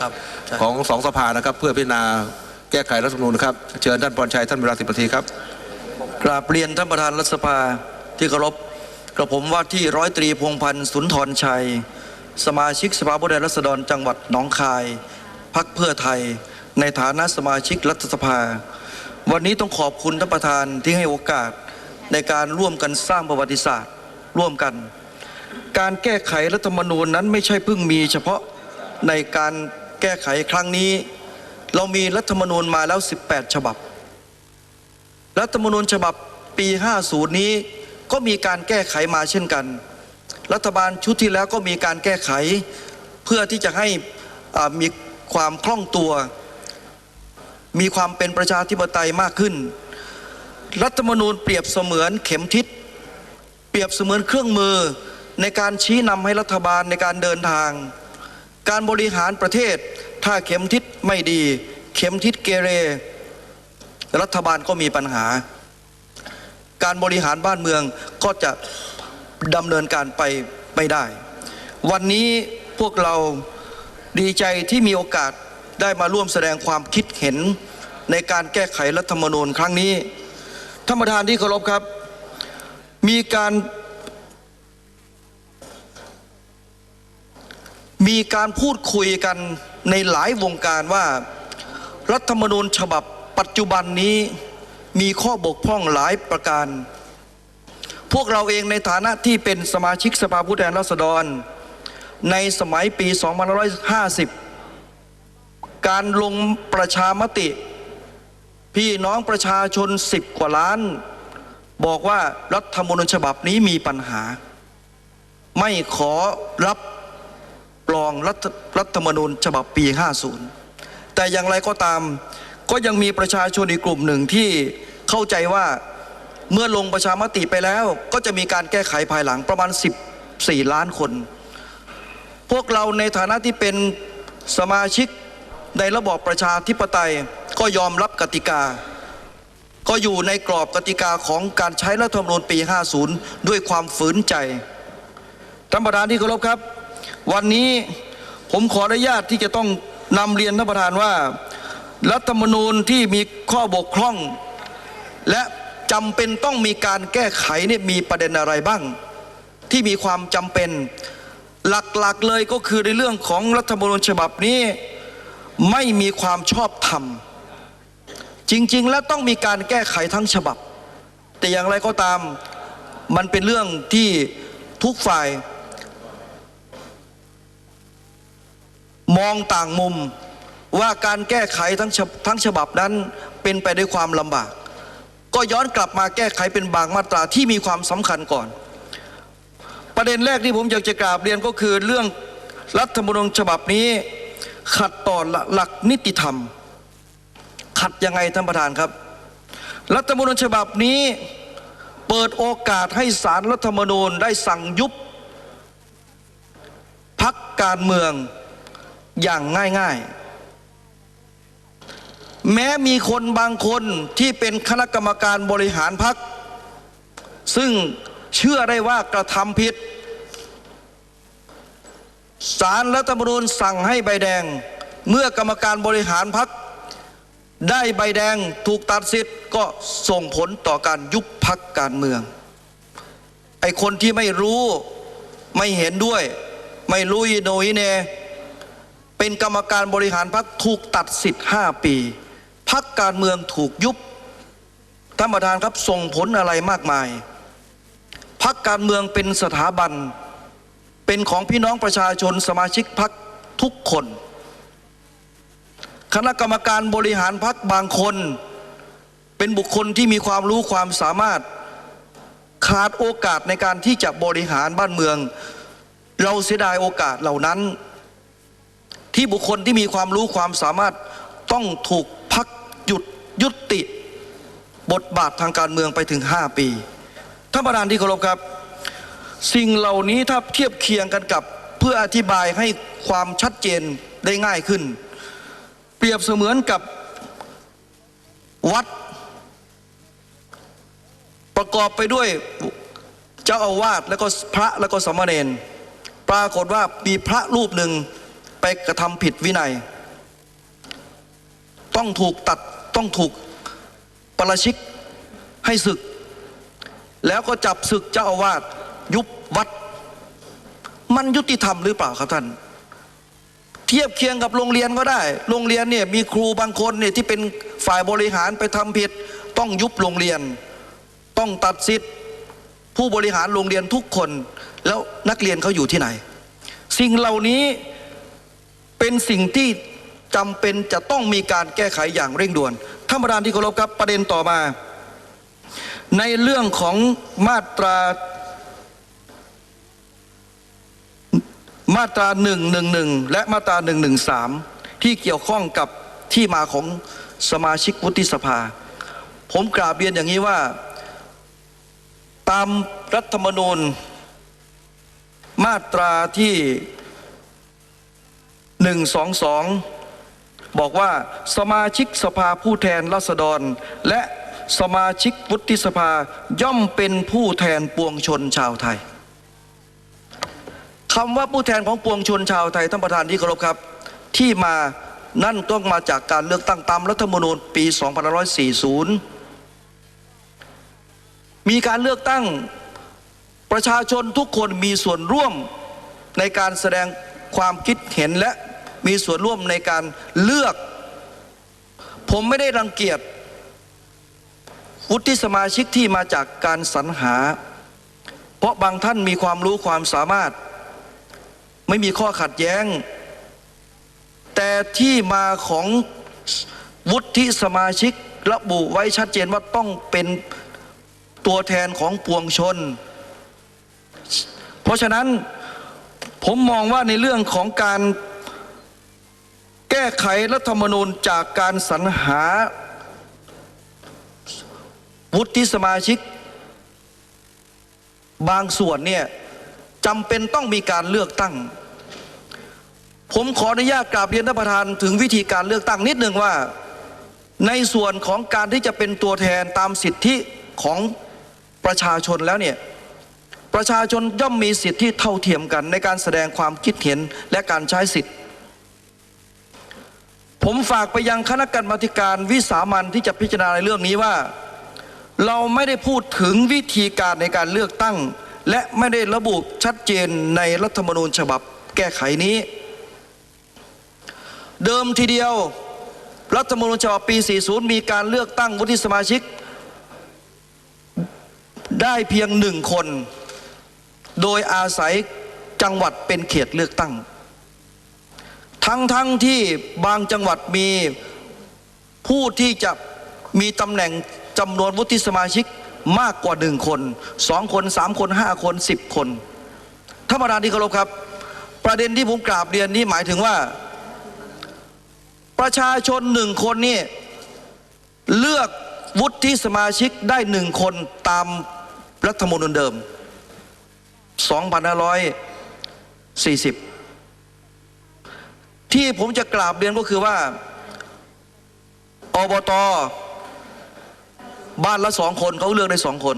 ครับใช่ของสองสภานะครับ เพื่อพิจารณาแก้ไขรัฐธรรมนูญนะครับ เชิญท่านพรชัยท่านเวลาสิบนาทีครับกราบเรียนท่านประธานรัฐสภาที่เคารพกระผมว่าที่ร้อยตรีพงษ์พันธ์สุนทรชัย สมาชิกสภาผู้แทนราษฎรจังหวัดหนองคายพักเพื่อไทย ในฐานะสมาชิกรัฐสภา วันนี้ต้องขอบคุณท่านประธานที่ให้โอกาสในการร่วมกันสร้างประวัติศาสตร์ ร่วมกัน การแก้ไขรัฐธรรมนูญนั้นไม่ใช่เพิ่งมีเฉพาะในการ แก้ไขครั้งนี้ เรามีรัฐธรรมนูญมาแล้ว 18 ฉบับ รัฐธรรมนูญฉบับปี 50 นี้ก็มีการแก้ไขมาเช่นกัน รัฐบาลชุดที่แล้วก็มีการแก้ไข เพื่อที่จะให้มีความคล่องตัว มีความเป็นประชาธิปไตยมากขึ้น รัฐธรรมนูญเปรียบเสมือนเข็มทิศ เปรียบเสมือนเครื่องมือในการชี้นำให้รัฐบาลในการเดินทาง การบริหารประเทศ ถ้าเข็มทิศไม่ดี เข็มทิศเกเร รัฐบาลก็มีปัญหา การบริหารบ้านเมืองก็จะดำเนินการไปไม่ได้ วันนี้พวกเราดีใจที่มีโอกาสได้มาร่วมแสดงความคิดเห็นในการแก้ไขรัฐธรรมนูญครั้งนี้ ท่านประธานที่เคารพครับ มีการ มีการพูดคุยกันในหลายวงการว่า รัฐธรรมนูญฉบับปัจจุบันนี้มีข้อบกพร่องหลายประการ พวกเราเองในฐานะที่เป็นสมาชิกสภาผู้แทนราษฎร ในสมัยปี 2550 การลงประชามติ พี่น้องประชาชน 10 กว่าล้าน บอกว่ารัฐธรรมนูญฉบับนี้มีปัญหา ไม่ขอรับ รองรัฐรัฐธรรมนูญฉบับปี 50 แต่อย่างไรก็ตามก็ยังมีประชาชนอีกกลุ่มหนึ่งที่เข้าใจว่าเมื่อลงประชามติไปแล้ว ก็จะมีการแก้ไขภายหลังประมาณ 14 ล้านคน พวกเราในฐานะที่เป็นสมาชิกในระบอบประชาธิปไตยก็ยอมรับกติกา ก็อยู่ในกรอบกติกาของการใช้รัฐธรรมนูญปี 50 ด้วยความฝืนใจท่านประธานที่เคารพครับ วันนี้ผมขออนุญาตที่จะต้องนำเรียนท่านประธานว่า รัฐธรรมนูญที่มีข้อบกพร่อง และจำเป็นต้องมีการแก้ไขเนี่ยมีประเด็นอะไรบ้าง ที่มีความจำเป็น หลักๆเลยก็คือในเรื่องของรัฐธรรมนูญฉบับนี้ ไม่มีความชอบธรรม จริงๆ แล้วต้องมีการแก้ไขทั้งฉบับ แต่อย่างไรก็ตามมันเป็นเรื่องที่ทุกฝ่าย มองต่างมุมว่าการแก้ไขทั้งทั้งฉบับนั้นเป็นไปด้วยความลำบาก ก็ย้อนกลับมาแก้ไขเป็นบางมาตราที่มีความสำคัญก่อน ประเด็นแรกที่ผมอยากจะกราบเรียนก็คือเรื่องรัฐธรรมนูญฉบับนี้ขัดต่อหลักนิติธรรม ขัดยังไงท่านประธานครับ รัฐธรรมนูญฉบับนี้เปิดโอกาสให้สารรัฐธรรมนูญได้สั่งยุบพักการเมือง อย่างง่ายๆ แม้มีคนบางคนที่เป็นคณะกรรมการบริหารพัก ซึ่งเชื่อได้ว่ากระทำผิดสารรัฐธรรมนูญสั่งให้ใบแดง เมื่อกรรมการบริหารพัก ได้ใบแดงถูกตัดสิทธิ์ก็ส่งผลต่อการยุบพักการเมือง ไอคนที่ไม่รู้ไม่เห็นด้วย ไม่รู้อีโหนอีเน เป็นกรรมการบริหารพักถูกตัดสิทธิ์ 5 ปี พักการเมืองถูกยุบท่านประธานครับส่งผลอะไรมากมาย พักการเมืองเป็นสถาบัน เป็นของพี่น้องประชาชนสมาชิกพักทุกคน คณะกรรมการบริหารพักบางคน เป็นบุคคลที่มีความรู้ความสามารถ ขาดโอกาสในการที่จะบริหารบ้านเมือง เราเสียดายโอกาสเหล่านั้น ที่บุคคลที่มีความรู้ความสามารถต้องถูกพักหยุดยุติ บทบาททางการเมืองไปถึง 5 ปีท่านประธานที่เคารพครับ สิ่งเหล่านี้ถ้าเทียบเคียงกันกับเพื่ออธิบายให้ความชัดเจนได้ง่ายขึ้น เปรียบเสมือนกับวัด ประกอบไปด้วยเจ้าอาวาสแล้วก็พระแล้วก็สามเณรปรากฏว่ามีพระรูปหนึ่ง ไปกระทำผิดวินัย ต้องถูกตัดต้องถูกประชิกให้ศึก แล้วก็จับศึกเจ้าอาวาสยุบวัด มันยุติธรรมหรือเปล่าครับท่าน เทียบเคียงกับโรงเรียนก็ได้ โรงเรียนเนี่ยมีครูบางคนเนี่ยที่เป็นฝ่ายบริหารไปทำผิด ต้องยุบโรงเรียน ต้องตัดสิทธิ์ผู้บริหารโรงเรียนทุกคน แล้วนักเรียนเขาอยู่ที่ไหน สิ่งเหล่านี้ เป็นสิ่งที่จำเป็นจะต้องมีการแก้ไขอย่างเร่งด่วนท่านประธานที่เคารพครับประเด็นต่อมา ในเรื่องของมาตรามาตรา1นึและมาตรา1นึที่เกี่ยวข้องกับที่มาของสมาชิกวุฒิสภา ผมกราบเรียนอย่างนี้ว่า ตามรัฐธรรมนูญ มาตราที่ 122 บอกว่าสมาชิกสภาผู้แทนราษฎร และสมาชิกวุฒิสภาย่อมเป็นผู้แทนปวงชนชาวไทยคำว่าผู้แทนของปวงชนชาวไทยท่านประธานที่เคารพครับ ที่มานั่นต้องมาจากการเลือกตั้งตามรัฐธรรมนูญปี 2540 มีการเลือกตั้งประชาชนทุกคนมีส่วนร่วมในการแสดงความคิดเห็นและ มีส่วนร่วมในการเลือก ผมไม่ได้รังเกียจวุฒิสมาชิกที่มาจากการสรรหา เพราะบางท่านมีความรู้ความสามารถ ไม่มีข้อขัดแย้ง แต่ที่มาของวุฒิสมาชิกระบุไว้ชัดเจนว่าต้องเป็นตัวแทนของปวงชน เพราะฉะนั้นผมมองว่าในเรื่องของการ ไขรัฐธรรมนูญจากการสรรหา วุฒิสมาชิก บางส่วนเนี่ยจำเป็นต้องมีการเลือกตั้ง ผมขออนุญาตกราบเรียนท่านประธานถึงวิธีการเลือกตั้งนิดหนึ่งว่า ในส่วนของการที่จะเป็นตัวแทนตามสิทธิของประชาชนแล้วเนี่ยประชาชนย่อมมีสิทธิเท่าเทียมกันในการแสดงความคิดเห็นและการใช้สิทธิ ผมฝากไปยังคณะกรรมาการวิสามันที่จะพิจารณาในเรื่องนี้ว่า เราไม่ได้พูดถึงวิธีการในการเลือกตั้ง และไม่ได้ระบุชัดเจนในรัฐธรรมนูญฉบับแก้ไขนี้ เดิมทีเดียวรัฐธรรมนูญฉบับปี 40 มีการเลือกตั้งวุฒิสมาชิก ได้เพียงหนึ่งคน โดยอาศัยจังหวัดเป็นเขตเลือกตั้ง ทั้งทั้งที่บางจังหวัดมีผู้ที่จะมีตำแหน่งจำนวนวุฒิสมาชิกมากกว่าหนึ่งคนสองคนสามคนห้าคนสิบคนท่านประธานที่เคารพครับ ประเด็นที่ผมกราบเรียนนี้หมายถึงว่า ประชาชนหนึ่งคนนี่เลือกวุฒิสมาชิกได้หนึ่งคนตามรัฐธรรมนูญเดิม 2540 ที่ผมจะกราบเรียนก็คือว่าอบตบ้านละสองคนเขาเลือกได้สองคน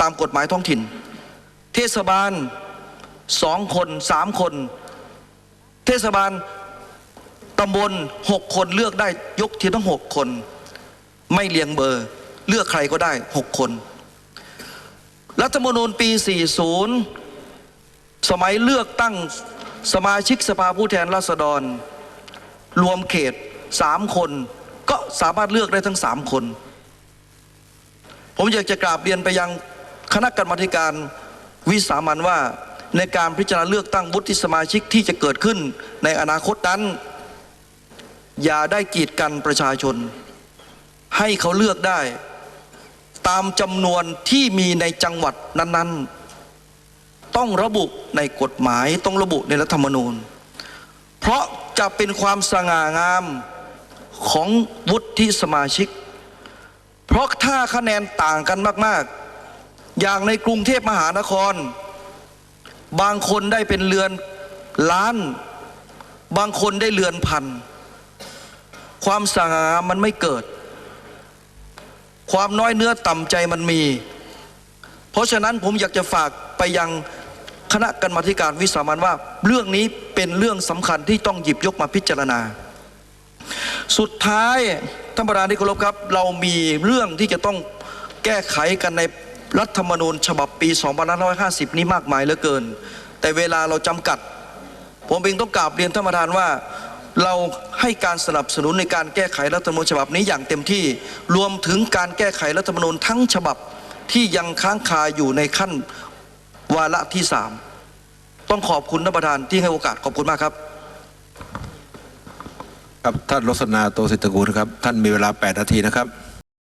ตามกฎหมายท้องถิ่น เทศบาลสองคนสามคน เทศบาลตำบลหกคนเลือกได้ยกทีทั้งหกคน ไม่เรียงเบอร์ เลือกใครก็ได้หกคน รัฐธรรมนูญปี 40 สมัยเลือกตั้ง สมาชิกสภาผู้แทนราษฎร รวมเขตสามคน ก็สามารถเลือกได้ทั้งสามคน ผมอยากจะกราบเรียนไปยังคณะกรรมการวิสามันว่าในการพิจารณาเลือกตั้งวุฒิสมาชิกที่จะเกิดขึ้นในอนาคตนั้น อย่าได้กีดกันประชาชน ให้เขาเลือกได้ ตามจำนวนที่มีในจังหวัดนั้น ๆ ต้องระบุในกฎหมายต้องระบุในรัฐธรรมนูญ เพราะจะเป็นความสง่างามของวุฒิสมาชิก เพราะถ้าคะแนนต่างกันมาก ๆ อย่างในกรุงเทพมหานคร บางคนได้เป็นเรือนล้าน บางคนได้เรือนพัน ความสง่างามมันไม่เกิด ความน้อยเนื้อต่ำใจมันมี เพราะฉะนั้นผมอยากจะฝากไปยัง คณะกรรมาธิการวิสามันว่า เรื่องนี้เป็นเรื่องสำคัญที่ต้องหยิบยกมาพิจารณา สุดท้ายท่านประธานที่เคารพครับ เรามีเรื่องที่จะต้องแก้ไขกันในรัฐธรรมนูญฉบับปี 2550 นี้มากมายเหลือเกิน แต่เวลาเราจำกัด ผมเองต้องกราบเรียนท่านประธานว่า เราให้การสนับสนุนในการแก้ไขรัฐธรรมนูญฉบับนี้อย่างเต็มที่รวมถึงการแก้ไขรัฐธรรมนูญทั้งฉบับที่ยังค้างคาอยู่ในขั้น วาระที่สามต้องขอบคุณท่านประธานที่ให้โอกาสขอบคุณมากครับครับท่านรสนาโตสิทธกูลครับ ท่านมีเวลา 8 นาทีนะครับ